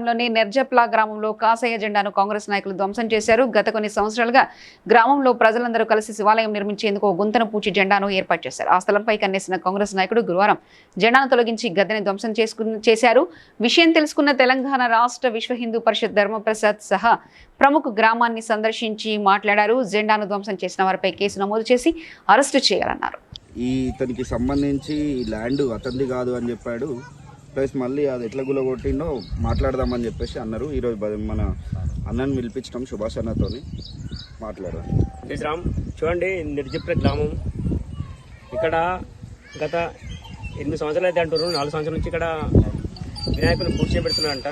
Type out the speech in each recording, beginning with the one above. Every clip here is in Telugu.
లోని నెర్జప్లా గ్రామంలో కాసయ్య జెండాను కాంగ్రెస్ నాయకులు ధ్వంసం చేశారు. గత కొన్ని సంవత్సరాలుగా గ్రామంలో ప్రజలందరూ కలిసి శివాలయం నిర్మించేందుకు ఓ గుంతను పూచి జెండాను ఏర్పాటు చేశారు. ఆ స్థలంపై కన్నేసిన కాంగ్రెస్ నాయకుడు గురువారం జెండాను తొలగించి గద్దెని ధ్వంసం చేశారు. విషయం తెలుసుకున్న తెలంగాణ రాష్ట్ర విశ్వ హిందూ పరిషత్ ధర్మప్రసాద్ సహా ప్రముఖ గ్రామాన్ని సందర్శించి మాట్లాడారు. జెండాను ధ్వంసం చేసిన వారిపై కేసు నమోదు చేసి అరెస్టు చేయాలన్నారు. ఈ ఇతనికి సంబంధించి ల్యాండ్ అతనిది కాదు అని చెప్పాడు. ప్లస్ మళ్ళీ అది ఎట్లా గులగొట్టిండో మాట్లాడదామని చెప్పేసి అన్నారు. ఈరోజు మన అన్నని పిలిపించడం సుభాష్ అన్నతో మాట్లాడారు శ్రీరామ్ చూడండి నిర్జిప్ర గ్రామం. ఇక్కడ గత ఎనిమిది సంవత్సరాలు అయితే అంటారు నాలుగు సంవత్సరాల నుంచి ఇక్కడ వినాయకుని పూర్తి చేపెడుతున్నారంట.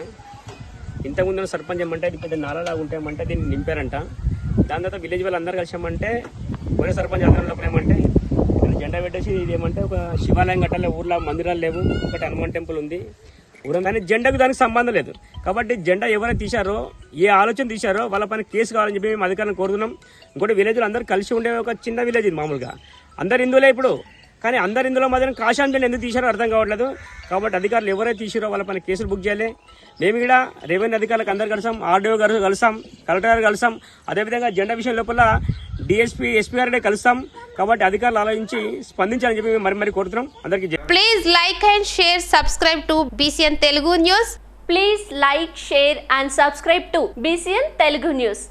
ఇంతకుముందు సర్పంచ్ ఏమంటే ఇది పెద్ద నాలలాగా ఉంటాయమంటే దీన్ని నింపారంట. దాని తర్వాత విలేజ్ వాళ్ళు అందరు కలిసామంటే పోయిన సర్పంచ్ అందరిలో ఏమంటే పెట్టేసి ఇది ఏమంటే ఒక శివాలయం కట్టాలి ఊర్లో మందిరాలు లేవు ఒకటి హనుమాన్ టెంపుల్ ఉంది. ఊరం కానీ జెండాకు దానికి సంబంధం లేదు. కాబట్టి జెండా ఎవరైనా తీశారో ఏ ఆలోచన తీశారో వాళ్ళ పైన కేసు కావాలని చెప్పి మేము అధికారులను కోరుతున్నాం. ఇంకోటి విలేజ్లో అందరూ కలిసి ఉండే ఒక చిన్న విలేజ్ ఇది మామూలుగా. అందరు హిందువులే ఇప్పుడు. కానీ అందరు ఇందులో మాత్రం కాశాన్ ఎందుకు తీశారో అర్థం కావట్లేదు. కాబట్టి అధికారులు ఎవరైతే తీసారో వాళ్ళ పైన కేసులు బుక్ చేయాలి. మేము కూడా రెవెన్యూ అధికారులకు అందరు కలిసాం ఆర్డీఓ గారు కలిసాం కలెక్టర్ గారు కలిసాం. అదేవిధంగా జెండా విషయం లోపల డిఎస్పీ ఎస్పీ గారినే కలుస్తాం కాబట్టి అధికారులు ఆలోచించి స్పందించాలని చెప్పి మేము మరి మరి కోరుతున్నాం. అందరికీ please like and share subscribe to BCN Telugu news please like share and subscribe to BCN Telugu news